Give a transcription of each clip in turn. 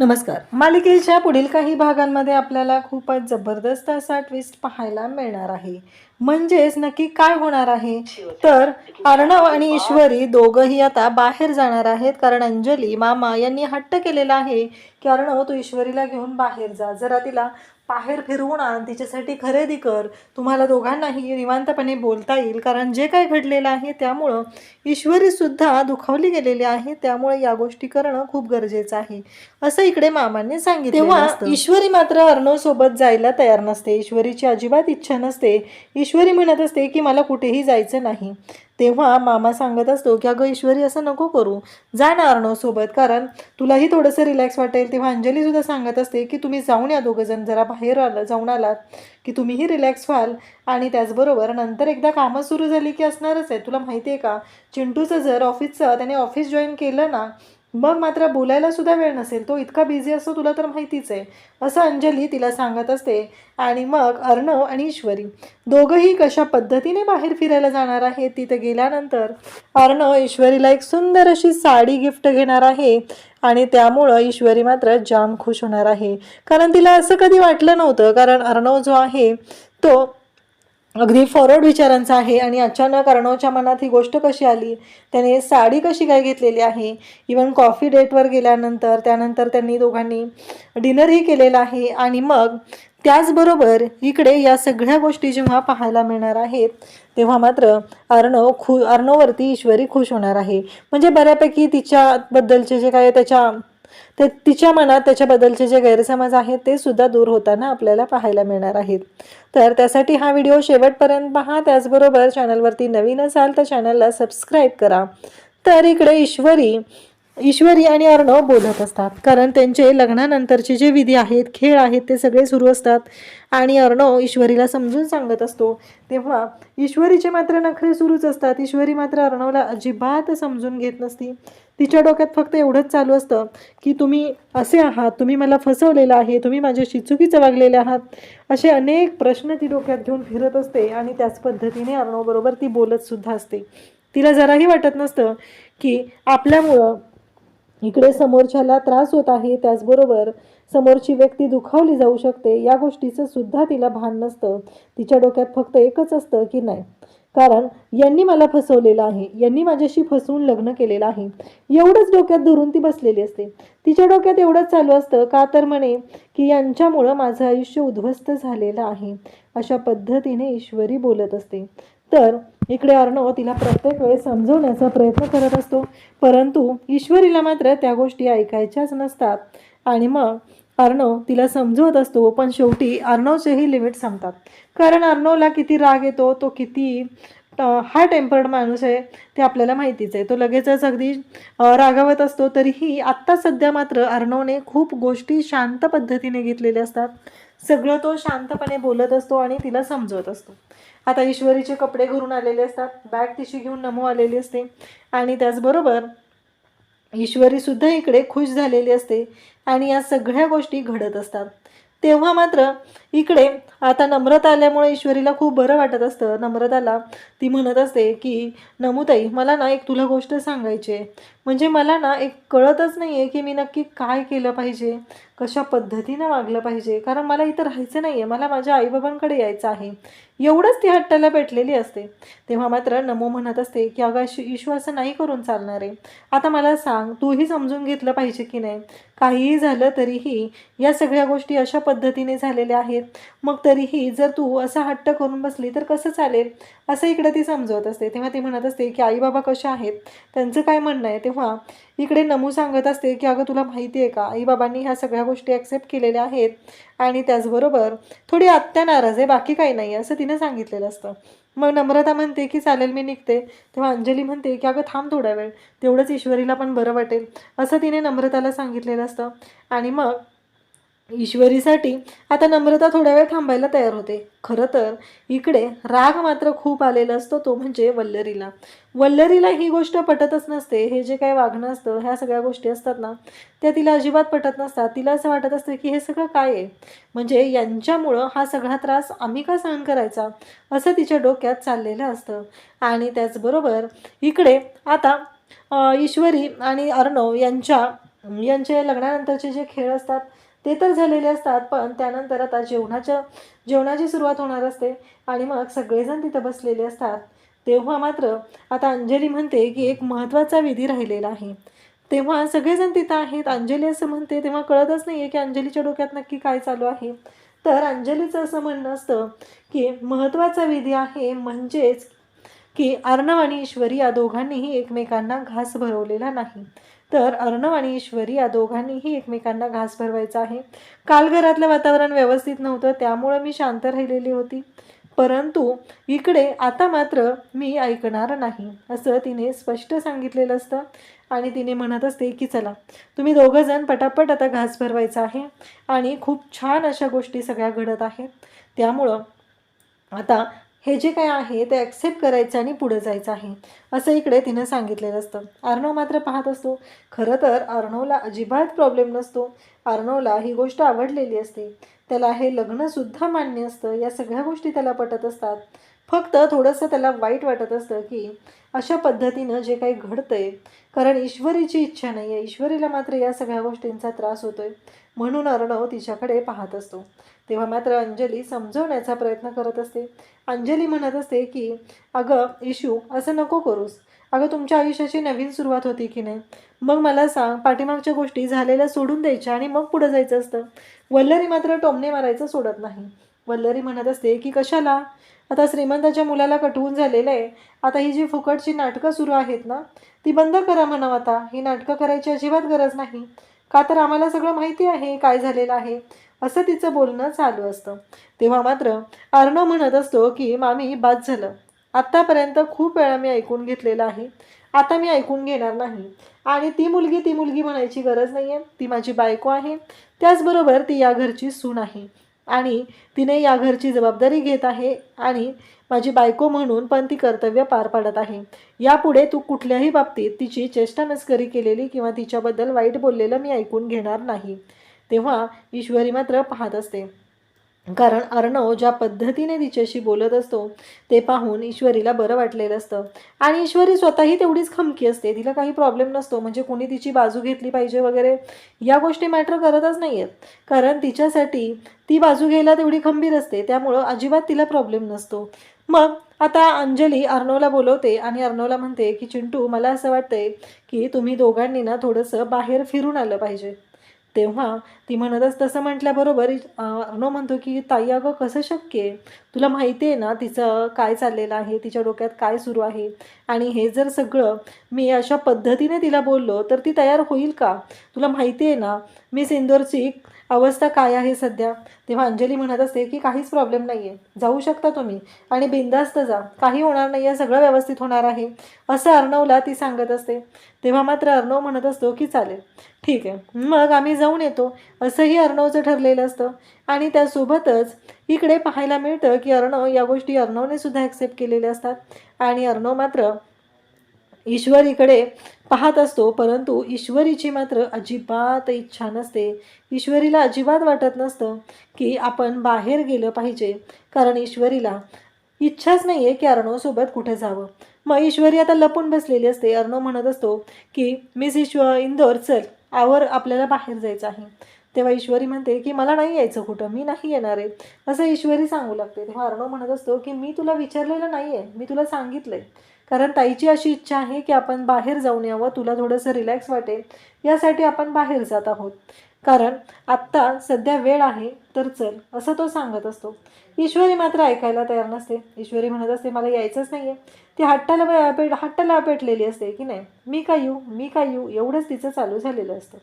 नमस्कार. मालिकेच्या पुढील काही भागांमध्ये आपल्याला खूपच जबरदस्त असा ट्विस्ट पाहायला मिळणार आहे. म्हणजेच नक्की काय होणार आहे? तर अर्णव आणि ईश्वरी दोघंही आता बाहेर जाणार आहेत. कारण अंजली मामा यांनी हट्ट केलेला आहे की अर्णव तू ईश्वरीला घेऊन बाहेर जा. जरा तिला बाहेर फिरवून आण. तिच्यासाठी खरेदी कर. तुम्हाला दोघांनाही निवांतपणे बोलता येईल. कारण जे काही घडलेलं आहे त्यामुळं ईश्वरीसुद्धा दुखावली गेलेली आहे. त्यामुळे या गोष्टी करणं खूप गरजेचं आहे. असं इकडे मामांनी सांगितलं तेव्हा ईश्वरी मात्र अर्णव सोबत जायला तयार नसते. ईश्वरीची अजिबात इच्छा नसते. ईश्वरी म्हणत असते की मला कुठेही जायचं नाही. तेव्हा मामा सांगत असतो की अगं ईश्वरी असं नको करू. जा ना अर्णव सोबत कारण तुलाही थोडंसं रिलॅक्स वाटेल. तेव्हा अंजली सुद्धा सांगत असते की तुम्ही जाऊन या दोघं जण जरा बाहेर आलं जाऊन आलात की तुम्हीही रिलॅक्स व्हाल. आणि त्याचबरोबर नंतर एकदा कामं सुरू झाली की असणारच आहे. तुला माहिती आहे का चिंटूचं जर ऑफिसचं त्याने ऑफिस जॉईन केलं ना मग मात्र बोलायला सुद्धा वेळ नसेल. तो इतका बिझी असतो तुला तर माहितीच आहे. असं अंजली तिला सांगत असते आणि मग अर्णव आणि ईश्वरी दोघंही कशा पद्धतीने बाहेर फिरायला जाणार आहेत तिथं गेल्यानंतर अर्णव ईश्वरीला एक सुंदर अशी साडी गिफ्ट घेणार आहे आणि त्यामुळं ईश्वरी मात्र जाम खुश होणार आहे. कारण तिला असं कधी वाटलं नव्हतं. कारण अर्णव जो आहे तो अगदी फॉरवर्ड विचारांचा आहे आणि अचानक अर्णवच्या मनात ही गोष्ट कशी आली? त्याने साडी कशी काय घेतलेली आहे? इवन कॉफी डेटवर गेल्यानंतर त्यानंतर त्यांनी दोघांनी डिनरही केलेलं आहे आणि मग त्याचबरोबर इकडे या सगळ्या गोष्टी जेव्हा पाहायला मिळणार आहेत तेव्हा मात्र अर्णव खु अर्णववरती ईश्वरी खुश होणार आहे. म्हणजे बऱ्यापैकी तिच्याबद्दलचे जे काय त्याच्या तर तिच्या मनात त्याच्याबद्दलचे जे गैरसमज आहेत ते सुद्धा दूर होताना आपल्याला पाहायला मिळणार आहेत. तर त्यासाठी हा व्हिडिओ शेवटपर्यंत पहा. त्याचबरोबर चॅनलवरती नवीन असाल तर चॅनलला सबस्क्राईब करा. तर इकडे ईश्वरी ईश्वरी आणि अर्णव बोलत असतात. कारण त्यांचे लग्नानंतरचे जे विधी आहेत खेळ आहेत ते सगळे सुरू असतात. आणि अर्णव ईश्वरीला समजून सांगत असतो. तेव्हा ईश्वरीचे मात्र नखरे सुरूच असतात. ईश्वरी मात्र अर्णवला अजिबात समजून घेत नसती. तिच्या डोक्यात फक्त एवढंच चालू असतं की तुम्ही असे आहात. तुम्ही मला फसवलेलं आहे. तुम्ही माझ्याशी चुकीचं वागलेले आहात. असे अनेक प्रश्न ती डोक्यात घेऊन फिरत असते आणि त्याच पद्धतीने अर्णवबरोबर ती बोलतसुद्धा असते. तिला जराही वाटत नसतं की आपल्यामुळं इकडे समोरच्याला त्रास होत आहे त्याचबरोबर समोरची व्यक्ती दुखावली जाऊ शकते या गोष्टीचं सुद्धा तिला भान नसतं. तिच्या डोक्यात फक्त एकच असतं की नाही. कारण यांनी मला फसवलेलं आहे यांनी माझ्याशी फसवून लग्न केलेलं आहे. एवढंच डोक्यात धरून ती बसलेली असते. तिच्या डोक्यात एवढंच चालू असतं का तर म्हणे की यांच्यामुळं माझं आयुष्य उद्ध्वस्त झालेलं आहे अशा पद्धतीने ईश्वरी बोलत असते. तर इकडे अर्णव तिला प्रत्येक वेळेस समजवण्याचा प्रयत्न करत असतो. परंतु ईश्वरीला मात्र त्या गोष्टी ऐकायच्याच नसतात. आणि मग अर्णव तिला समजवत असतो पण शेवटी अर्णवचेही लिमिट संपतात. कारण अर्णवला किती राग येतो तो किती हा टेम्पर्ड माणूस आहे ते आपल्याला माहितीच आहे. तो लगेचच अगदी रागावत असतो. तरीही आत्ता सध्या मात्र अर्णवने खूप गोष्टी शांत पद्धतीने घेतलेल्या असतात. सगळं तो शांतपणे बोलत असतो आणि तिला समजवत असतो. आता ईश्वरीचे कपडे घरून आलेले असतात. बॅग तिची घेऊन नमो आलेली असते. आणि त्याचबरोबर ईश्वरी सुद्धा इकडे खुश झालेली असते. आणि या सगळ्या गोष्टी घडत असतात. तेव्हा मात्र इकडे आता नम्रता आल्यामुळे ईश्वरीला खूप बरं वाटत असतं. नम्रताला ती म्हणत असते की नमुताई मला ना एक तुला गोष्ट सांगायची आहे. म्हणजे मला ना एक कळतच नाही आहे की मी नक्की काय केलं पाहिजे कशा पद्धतीनं वागलं पाहिजे. कारण मला इथं राहायचं नाही आहे मला माझ्या आईबाबांकडे यायचं आहे. एवढंच ती हट्टाला पेटलेली असते. तेव्हा मात्र नमो म्हणत असते की अगं ईश- ईश्वर असं नाही करून चालणार आहे. आता मला सांग तूही समजून घेतलं पाहिजे की नाही? काहीही झालं तरीही या सगळ्या गोष्टी अशा पद्धतीने झालेल्या आहेत. मग तरीही जर तू असा हट्ट करून बसली तर कसं चालेल? असं इकडे ती समजवत असते. तेव्हा ती म्हणत असते की आईबाबा कशा आहेत? त्यांचं काय म्हणणं आहे? तेव्हा इकडे नमू सांगत असते की अगं तुला माहिती आहे का? आईबाबांनी ह्या सगळ्या गोष्टी ॲक्सेप्ट केलेल्या आहेत आणि त्याचबरोबर थोडी आत्या नाराज आहे बाकी काही नाही असं तिने सांगितलेलं असतं. मग नम्रता म्हणते की चालेल मी निघते. तेव्हा अंजली म्हणते की अगं थांब थोडा वेळ तेवढंच ईश्वरीला पण बरं वाटेल असं तिने नम्रताला सांगितलेलं असतं. आणि मग ईश्वरीसाठी आता नम्रता थोड्या वेळ थांबायला तयार होते. खरं तर इकडे राग मात्र खूप आलेला असतो तो म्हणजे वल्लरीला. वल्लरीला ही गोष्ट पटतच नसते. हे जे काही वागणं असतं ह्या सगळ्या गोष्टी असतात ना त्या तिला अजिबात पटत नसतात. तिला असं वाटत असतं की हे सगळं काय आहे? म्हणजे यांच्यामुळं हा सगळा त्रास आम्ही का सहन करायचा? असं तिच्या डोक्यात चाललेलं असतं. आणि त्याचबरोबर इकडे आता ईश्वरी आणि अर्णव यांच्या यांचे लग्नानंतरचे जे खेळ असतात ते तर झालेले असतात पण त्यानंतर आता जेवणाच्या जेवणाची सुरुवात होणार असते आणि मग सगळेजण तिथं बसलेले असतात. तेव्हा मात्र आता अंजली म्हणते की एक महत्त्वाचा विधी राहिलेला आहे. तेव्हा सगळेजण तिथं आहेत. अंजली असं म्हणते तेव्हा कळतच नाही आहे की अंजलीच्या डोक्यात नक्की काय चालू आहे. तर अंजलीचं असं म्हणणं असतं की महत्त्वाचा विधी आहे म्हणजेच की अर्णव आणि ईश्वरी या दोघांनीही एकमेकांना घास भरवलेला नाही. तर अर्णव आणि ईश्वरी या दोघांनीही एकमेकांना घास भरवायचा आहे. काल घरातलं वातावरण व्यवस्थित नव्हतं त्यामुळं मी शांत राहिलेली होती. परंतु इकडे आता मात्र मी ऐकणार नाही असं तिने स्पष्ट सांगितलेलं असतं आणि तिने म्हणत असते की चला तुम्ही दोघं जण पटापट आता घास भरवायचा आहे आणि खूप छान अशा गोष्टी सगळ्या घडत आहेत. त्यामुळं आता हे जे काय आहे ते ॲक्सेप्ट करायचं आणि पुढं जायचं आहे. असं इकडे तिनं सांगितलेलं असतं. अर्णव मात्र पाहत असतो. खरं तर अर्णवला अजिबात प्रॉब्लेम नसतो. अर्णवला ही गोष्ट आवडलेली असते. त्याला हे लग्नसुद्धा मान्य असतं. या सगळ्या गोष्टी त्याला पटत असतात. फक्त थोडंसं त्याला वाईट वाटत असतं की अशा पद्धतीनं जे काही घडतंय कारण ईश्वरीची इच्छा नाही आहे ईश्वरीला मात्र या सगळ्या गोष्टींचा त्रास होतोय म्हणून अर्णव तिच्याकडे पाहत असतो. तेव्हा मात्र अंजली समजवण्याचा प्रयत्न करत असते. अंजली म्हणत असते की अगं इशू असं नको करूस. अगं तुमच्या आयुष्याची नवीन सुरुवात होती की नाही? मग मला सांग पाठीमागच्या गोष्टी झालेल्या सोडून द्यायच्या आणि मग पुढं जायचं असतं? वल्लरी मात्र टोमणे मारायचं सोडत नाही. वल्लरी म्हणत असते की कशाला? आता श्रीमंताच्या मुलाला कटवून झालेलं आहे. आता ही जी फुकटची नाटकं सुरू आहेत ना ती बंद करा म्हणावं आता. ही नाटकं करायची अजिबात गरज नाही. का तर आम्हाला सगळं माहिती आहे काय झालेलं आहे असं तिचं बोलणं चालू असतं. तेव्हा मात्र अर्णव म्हणत असतो की मामी बाद झालं. आत्तापर्यंत खूप वेळा मी ऐकून घेतलेलं आहे. आता मी ऐकून घेणार नाही. आणि ती मुलगी ती मुलगी म्हणायची गरज नाही आहे ती माझी बायको आहे. त्याचबरोबर ती या घरची सून आहे. आणि तिने या घरची जबाबदारी घेत आहे आणि माझी बायको म्हणून पण ती कर्तव्य पार पाडत आहे. यापुढे तू कुठल्याही बाबतीत तिची चेष्टा मस्करी केलेली किंवा तिच्याबद्दल वाईट बोललेलं मी ऐकून घेणार नाही. तेव्हा ईश्वरी मात्र पाहत असते. कारण अर्णव ज्या पद्धतीने तिच्याशी बोलत असतो ते पाहून ईश्वरीला बरं वाटलेलं असतं. आणि ईश्वरी स्वतःही तेवढीच खमकी असते. तिला काही प्रॉब्लेम नसतो. म्हणजे कोणी तिची बाजू घेतली पाहिजे वगैरे या गोष्टी मॅटर करतच नाही आहेत कारण तिच्यासाठी ती बाजू घ्यायला तेवढी खंबीर असते. त्यामुळं अजिबात तिला प्रॉब्लेम नसतो. मग आता अंजली अर्णवला बोलवते आणि अर्णवला म्हणते की चिंटू मला असं वाटतंय की तुम्ही दोघांनी ना थोडंसं बाहेर फिरून आलं पाहिजे. तेव्हा ती म्हणतच तसं म्हटल्याबरोबर अं, अर्णव म्हणतो की ताई अगं कसं शक्य आहे? तुला माहिती आहे ना तिचं काय चाललेलं आहे? तिच्या डोक्यात काय सुरू आहे? आणि हे जर सगळं मी अशा पद्धतीने तिला बोललो तर ती तयार होईल का? तुला माहिती आहे ना मी सिंदूरची अवस्था काय आहे सध्या? तेव्हा अंजली म्हणत असते की काहीच प्रॉब्लेम नाही आहे जाऊ शकता तुम्ही. आणि बिंदास्त जा. काही होणार नाही. आहे सगळं व्यवस्थित होणार आहे. असं अर्णवला ती सांगत असते. तेव्हा मात्र अर्णव म्हणत असतो की चालेल. ठीक आहे. मग आम्ही जाऊन येतो. असंही अर्णवचं ठरलेलं असतं. आणि त्यासोबतच इकडे पाहायला मिळतं की अर्णव या गोष्टी अर्णवने सुद्धा ॲक्सेप्ट केलेल्या असतात. आणि अर्णव मात्र ईश्वरीकडे पाहत असतो परंतु ईश्वरीची मात्र अजिबात इच्छा नसते. ईश्वरीला अजिबात वाटत नसतं की आपण बाहेर गेलं पाहिजे कारण ईश्वरीला इच्छाच नाही आहे की अर्णवसोबत कुठे जावं. मग ईश्वरी आता लपून बसलेली असते. अर्णव म्हणत असतो की मिस ईश्वर इंदोर चल आवर आपल्याला बाहेर जायचं आहे. तेव्हा ईश्वरी म्हणते की मला नाही यायचं कुठं मी नाही येणार आहे. असं ईश्वरी सांगू लागते. तेव्हा अर्णव म्हणत असतो की मी तुला विचारलेलं नाही आहे मी तुला सांगितलं आहे कारण ताईची अशी इच्छा आहे की आपण बाहेर जाऊन यावं तुला थोडंसं रिलॅक्स वाटेल. यासाठी आपण बाहेर जात आहोत. कारण आत्ता सध्या वेळ आहे तर चल असं तो सांगत असतो. ईश्वरी मात्र ऐकायला तयार नसते. ईश्वरी म्हणत असते मला यायचंच नाही आहे ती हट्टाला पेट हट्टाला पेटलेली असते की नाही मी काय येऊ मी काय येऊ? एवढंच तिचं चालू झालेलं असतं.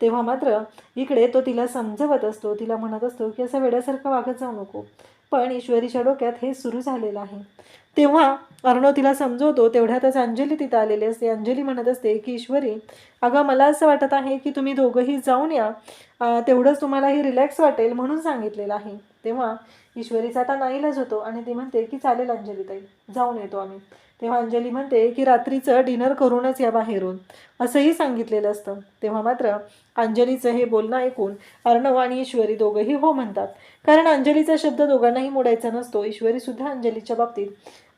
तेव्हा मात्र इकडे तो तिला समजवत असतो तिला म्हणत असतो की असं वेड्यासारखं वागत जाऊ नको. पण ईश्वरीच्या डोक्यात हे सुरू झालेलं आहे. तेव्हा अर्णव तिला समजवतो तेवढ्यातच अंजली तिथं आलेली असते. अंजली म्हणत असते की ईश्वरी अगं मला असं वाटत आहे की तुम्ही दोघंही जाऊन या. तेवढंच तुम्हालाही रिलॅक्स वाटेल म्हणून सांगितलेलं आहे. तेव्हा ईश्वरीचा आता नाईलाज होतो आणि ती म्हणते की चालेल अंजली ताई जाऊन येतो आम्ही. तेव्हा अंजली म्हणते की रात्रीचं डिनर करूनच या बाहेरून. असंही सांगितलेलं असतं. तेव्हा मात्र अंजलीचं हे बोलणं ऐकून अर्णव आणि ईश्वरी दोघंही हो म्हणतात. कारण अंजलीचा शब्द दोघांनाही मोडायचा नसतो. ईश्वरी सुद्धा अंजलीच्या बाबतीत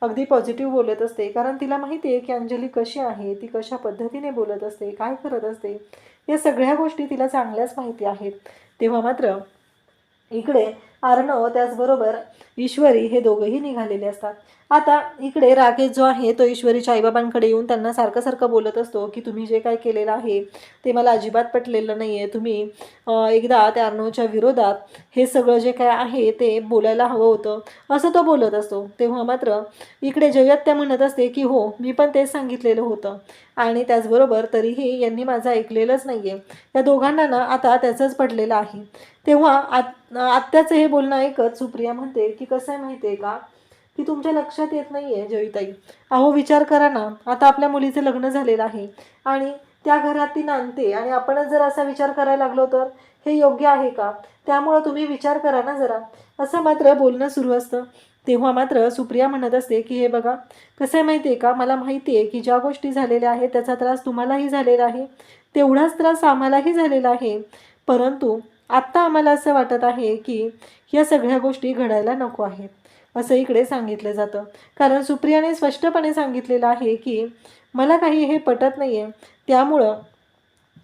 अगदी पॉझिटिव्ह बोलत असते. कारण तिला माहिती आहे की अंजली कशी आहे ती कशा पद्धतीने बोलत असते काय करत असते या सगळ्या गोष्टी तिला चांगल्याच माहिती आहेत. तेव्हा मात्र इकडे अर्णव त्याचबरोबर ईश्वरी हे दोघंही निघालेले असतात. आता इकडे राकेश जो आहे तो ईश्वरीच्या आईबाबांकडे येऊन त्यांना सारखं सारखं बोलत असतो की तुम्ही जे काय केलेलं आहे ते मला अजिबात पटलेलं नाही आहे तुम्ही एकदा त्या अर्णवच्या विरोधात हे सगळं जे काय आहे ते बोलायला हवं होतं. असं तो बोलत असतो. तेव्हा मात्र इकडे जयत्या म्हणत असते की हो मी पण तेच सांगितलेलं होतं. आणि त्याचबरोबर तरीही यांनी माझं ऐकलेलंच नाही आहे या दोघांना ना आता त्याचंच पडलेलं आहे. तेव्हा आत आत्याचं हे बोलणं ऐकत सुप्रिया म्हणते की कसं आहे माहिती आहे का? की तुमच्या लक्षात येत नाही आहे जयताई. अहो विचार करा ना. आता आपल्या मुलीचं लग्न झालेलं आहे आणि त्या घरात ती नांदते आणि आपणच जर असा विचार करायला लागलो तर हे योग्य आहे का? त्यामुळं तुम्ही विचार करा ना जरा. असं मात्र बोलणं सुरू असतं. तेव्हा मात्र सुप्रिया म्हणत असते की हे बघा कसं आहे माहिती आहे का? मला माहिती आहे की ज्या गोष्टी झालेल्या आहेत त्याचा त्रास तुम्हालाही झालेला आहे. तेवढाच त्रास आम्हालाही झालेला आहे. परंतु आत्ता आम्हाला असं वाटत आहे की या सगळ्या गोष्टी घडायला नको आहेत असं इकडे सांगितलं जातं. कारण सुप्रियाने स्पष्टपणे सांगितलेलं आहे की मला काही हे पटत नाही आहे त्यामुळं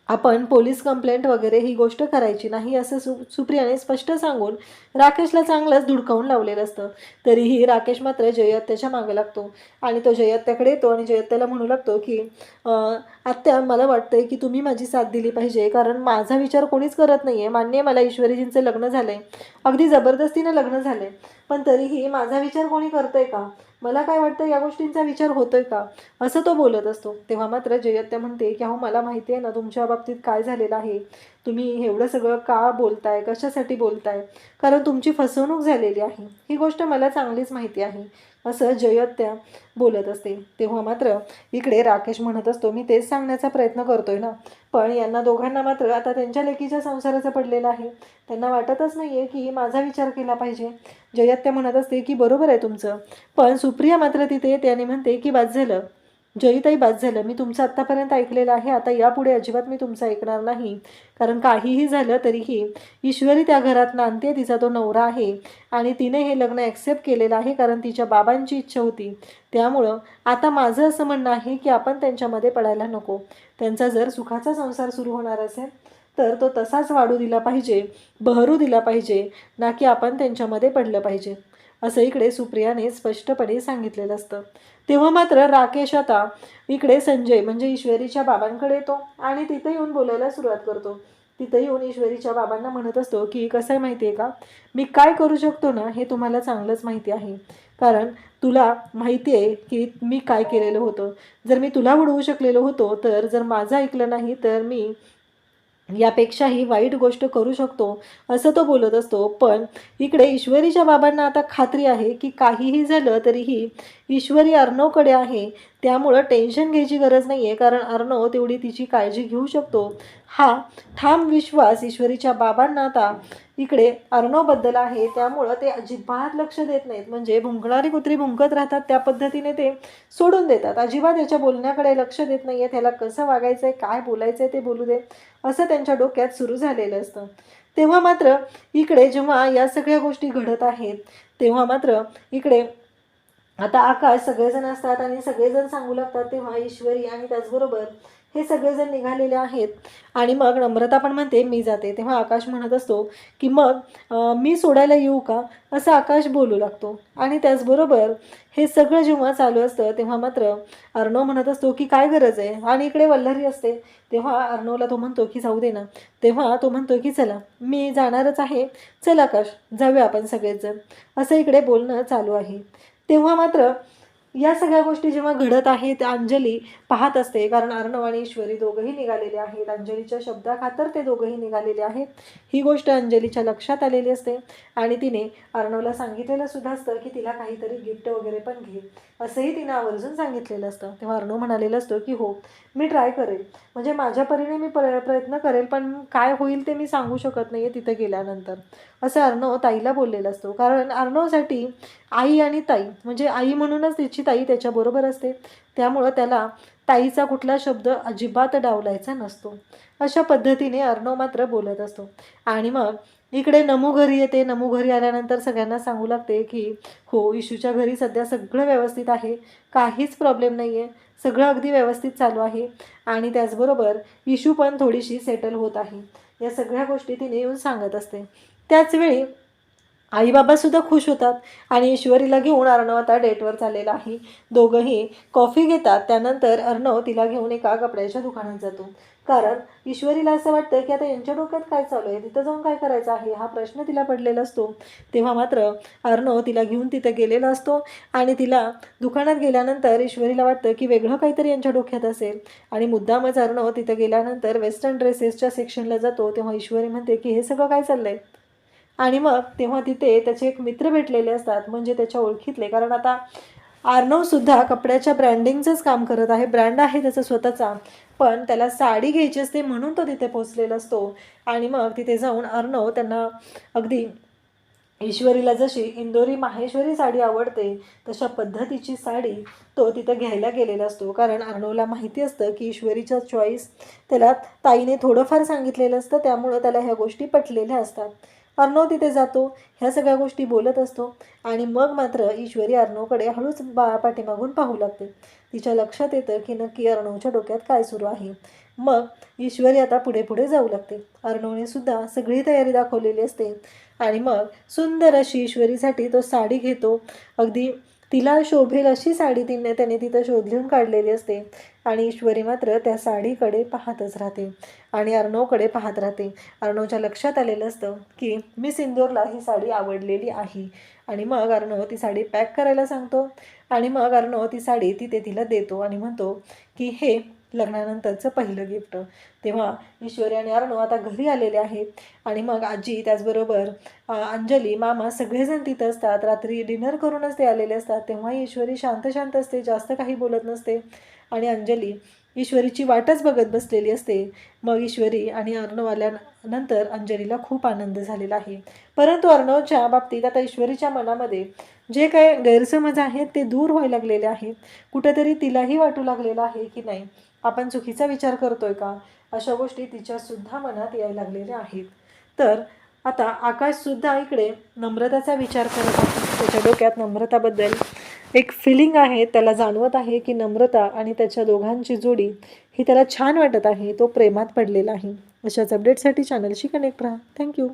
आपण पोलीस कंप्लेंट वगैरे ही गोष्ट करायची नाही असं सु सुप्रियाने स्पष्ट सांगून राकेशला चांगलंच धुडकावून लावलेलं असतं. तरीही राकेश मात्र जयत्याच्या मागे लागतो. आणि तो जयत्याकडे येतो आणि जयत्याला म्हणू लागतो की आत्या मला वाटतंय की तुम्ही माझी साथ दिली पाहिजे कारण माझा विचार कोणीच करत नाही आहे मान्य मला ईश्वरीजींचं लग्न झालं आहे अगदी जबरदस्तीनं लग्न झालं आहे पण तरीही माझा विचार कोणी करतंय का? मला काय वाटतं या गोष्टींचा विचार होतोय का? असं तो बोलत असतो. तेव्हा मात्र जयत्या म्हणते की अहो मला माहिती आहे ना तुमच्या बाबतीत काय झालेलं आहे. तुम्ही एवढं सगळं का बोलताय? कशासाठी बोलताय? कारण तुमची फसवणूक झालेली आहे. ही गोष्ट मला चांगलीच माहिती आहे. असं जयत्या बोलत असते. तेव्हा मात्र इकडे राकेश म्हणत असतो मी तेच सांगण्याचा प्रयत्न करतोय ना. पण यांना दोघांना मात्र आता त्यांच्या लेकीच्या संसाराचं पडलेलं आहे. त्यांना वाटतच नाही आहे की माझा विचार केला पाहिजे. जयत्या म्हणत असते की बरोबर आहे तुमचं. पण सुप्रिया मात्र तिथे त्याने म्हणते की बाद झालं. जयताई बाद झालं. मी तुमचं आत्तापर्यंत ऐकलेलं आहे. आता यापुढे अजिबात मी तुमचं ऐकणार नाही. कारण काहीही झालं तरीही ईश्वरी त्या घरात नांदते तिचा तो नवरा आहे. आणि तिने हे लग्न ॲक्सेप्ट केलेलं आहे कारण तिच्या बाबांची इच्छा होती. त्यामुळं आता माझं असं म्हणणं आहे की आपण त्यांच्यामध्ये पडायला नको. त्यांचा जर सुखाचा संसार सुरू होणार असेल तर तो तसाच वाढू दिला पाहिजे बहरू दिला पाहिजे ना की आपण त्यांच्यामध्ये पडलं पाहिजे. असं इकडे सुप्रियाने स्पष्टपणे सांगितलेलं असतं. तेव्हा मात्र राकेश आता इकडे संजय म्हणजे ईश्वरीच्या बाबांकडे येतो आणि तिथे येऊन बोलायला सुरुवात करतो. तिथे येऊन ईश्वरीच्या बाबांना म्हणत असतो की कसं आहे माहिती आहे का? मी काय करू शकतो ना हे तुम्हाला चांगलंच माहिती आहे. कारण तुला माहिती आहे की मी काय केलेलं होतं. जर मी तुला उडवू शकलेलो होतो तर जर माझं ऐकलं नाही तर मी यापेक्षाही वाईट गोष्ट करू शकतो असं तो बोलत असतो. पण इकडे ईश्वरीच्या बाबांना आता खात्री आहे की काहीही झालं तरीही ईश्वरी अर्णवकडे आहे. त्यामुळं टेन्शन घ्यायची गरज नाही आहे कारण अर्णव तेवढी तिची काळजी घेऊ शकतो. हा ठाम विश्वास ईश्वरीच्या बाबांना आता इकडे अर्णवबद्दल आहे. त्यामुळं ते अजिबात लक्ष देत नाहीत. म्हणजे भुंकणारी कुत्री भुंकत राहतात त्या पद्धतीने ते सोडून देतात. अजिबात याच्या बोलण्याकडे लक्ष देत नाही आहे त्याला कसं वागायचं आहे काय बोलायचं आहे ते बोलू दे. असं त्यांच्या डोक्यात सुरू झालेलं असतं. तेव्हा मात्र इकडे जेव्हा या सगळ्या गोष्टी घडत आहेत तेव्हा मात्र इकडे आता आकाश सगळेजण असतात आणि सगळेजण सांगू लागतात तेव्हा ईश्वरी आणि त्याचबरोबर हे सगळेजण निघालेले आहेत. आणि मग नम्रता पण म्हणते मी जाते. तेव्हा आकाश म्हणत असतो की मग मी सोडायला येऊ का? असं आकाश बोलू लागतो. आणि त्याचबरोबर हे सगळं जेव्हा चालू असतं तेव्हा मात्र अर्णव म्हणत असतो की काय गरज आहे? आणि इकडे वल्लरी असते. तेव्हा अर्णवला तो म्हणतो की जाऊ दे ना. तेव्हा तो म्हणतो की चला मी जाणारच आहे. चल आकाश जाऊया आपण सगळेच जण. असं इकडे बोलणं चालू आहे. तेव्हा मात्र या सगळ्या गोष्टी जेव्हा घडत आहेत अंजली पाहत असते. कारण अर्णव आणि ईश्वरी दोघंही निघालेले आहेत. अंजलीच्या शब्दाखातर ते दोघंही निघालेले आहेत. ही गोष्ट अंजलीच्या लक्षात आलेली असते. आणि तिने अर्णवला सांगितलेलं सुद्धा असतं की तिला काहीतरी गिफ्ट वगैरे पण घे. असंही तिनं आवर्जून सांगितलेलं असतं. तेव्हा अर्णव म्हणालेलं असतं की हो मी ट्राय करेल. म्हणजे माझ्या परीने मी प्र प्रयत्न करेल पण काय होईल ते मी सांगू शकत नाही आहे तिथं गेल्यानंतर. असं अर्णव ताईला बोललेलं असतो. कारण अर्णवसाठी आई आणि ताई म्हणजे आई म्हणूनच तिची ताई त्याच्याबरोबर असते. त्यामुळं त्याला ताईचा कुठला शब्द अजिबात डावलायचा नसतो. अशा पद्धतीने अर्णव मात्र बोलत असतो. आणि मग इकडे नमू घरी येते. नमू घरी आल्यानंतर सगळ्यांना सांगू लागते की हो इशूच्या घरी सध्या सगळं व्यवस्थित आहे. काहीच प्रॉब्लेम नाही आहे सगळं अगदी व्यवस्थित चालू आहे. आणि त्याचबरोबर इशू पण थोडीशी सेटल होत आहे. या सगळ्या गोष्टी तिने येऊन सांगत असते. त्याचवेळी आईबाबासुद्धा खुश होतात आणि ईश्वरीला घेऊन अर्णव आता डेटवर चाललेला आहे. दोघंही कॉफी घेतात. त्यानंतर अर्णव तिला घेऊन एका कपड्याच्या दुकानात जातो. कारण ईश्वरीला असं वाटतं की आता यांच्या डोक्यात काय चालू आहे? तिथं जाऊन काय करायचं आहे? हा प्रश्न तिला पडलेला असतो. तेव्हा मात्र अर्णव तिला घेऊन तिथं गेलेला असतो आणि तिला दुकानात गेल्यानंतर ईश्वरीला वाटतं की वेगळं काहीतरी यांच्या डोक्यात असेल. आणि मुद्दामच अर्णव तिथं गेल्यानंतर वेस्टर्न ड्रेसेसच्या सेक्शनला जातो. तेव्हा ईश्वरी म्हणते की हे सगळं काय चाललं आहे आणि मग तेव्हा तिथे त्याचे एक मित्र भेटलेले असतात म्हणजे त्याच्या ओळखीतले. कारण आता आर्नवसुद्धा कपड्याच्या ब्रँडिंगचंच काम करत आहे. ब्रँड आहे त्याचा स्वतःचा पण त्याला साडी घ्यायची असते म्हणून तो तिथे पोचलेला असतो. आणि मग तिथे जाऊन अर्णव त्यांना अगदी ईश्वरीला जशी इंदोरी माहेश्वरी साडी आवडते तशा पद्धतीची साडी तो तिथं घ्यायला गेलेला असतो. कारण अर्णवला माहिती असतं की ईश्वरीचा चॉईस त्याला ताईने थोडंफार सांगितलेलं असतं त्यामुळं त्याला ह्या गोष्टी पटलेल्या असतात. अर्णव तिथे जातो ह्या सगळ्या गोष्टी बोलत असतो आणि मग मात्र ईश्वरी अर्णवकडे हळूच बा पाठीमागून पाहू लागते. तिच्या लक्षात येतं की नक्की अर्णवच्या डोक्यात काय सुरू आहे. मग ईश्वरी आता पुढे पुढे जाऊ लागते. अर्णवने सुद्धा सगळी तयारी दाखवलेली असते आणि मग सुंदर अशी ईश्वरीसाठी तो साडी घेतो. अगदी तिला शोभेल अशी साडी तिने त्याने तिथं शोधून काढलेली असते. आणि ईश्वरी मात्र त्या साडीकडे पाहतच राहते. आणि अर्णवकडे पाहत राहते. अर्णवच्या लक्षात आलेलं असतं की मी सिंदूरला ही साडी आवडलेली आहे. आणि मग अर्णव ती साडी पॅक करायला सांगतो. आणि मग अर्णव ती साडी तिथे तिला देतो आणि म्हणतो की हे लग्नानंतरचं पहिलं गिफ्ट तेव्हा ईश्वरी आणि अर्णव आता घरी आलेले आहेत. आणि मग आजी त्याचबरोबर अंजली मामा सगळेजण तिथं असतात. रात्री डिनर करूनच ते आलेले असतात. तेव्हा ईश्वरी शांत शांत असते जास्त काही बोलत नसते. आणि अंजली ईश्वरीची वाटच बघत बसलेली असते. मग ईश्वरी आणि अर्णव आल्यानंतर अंजलीला खूप आनंद झालेला आहे. परंतु अर्णवच्या बाबतीत आता ईश्वरीच्या मनामध्ये जे काय गैरसमज आहेत ते दूर व्हायला लागलेले आहेत. कुठेतरी तिलाही वाटू लागलेलं आहे की नाही. आपण चुकीचा विचार करतोय का? अशा गोष्टी तिच्यासुद्धा मनात यायला लागलेल्या आहेत. तर आता आकाशसुद्धा इकडे नम्रताचा विचार करत आहे. त्याच्या डोक्यात नम्रताबद्दल एक फिलिंग आहे. त्याला जाणवत आहे की नम्रता आणि त्याच्या दोघांची जोडी ही त्याला छान वाटत आहे. तो प्रेमात पडलेला आहे. अशाच अपडेटसाठी चॅनलशी कनेक्ट राहा. थँक्यू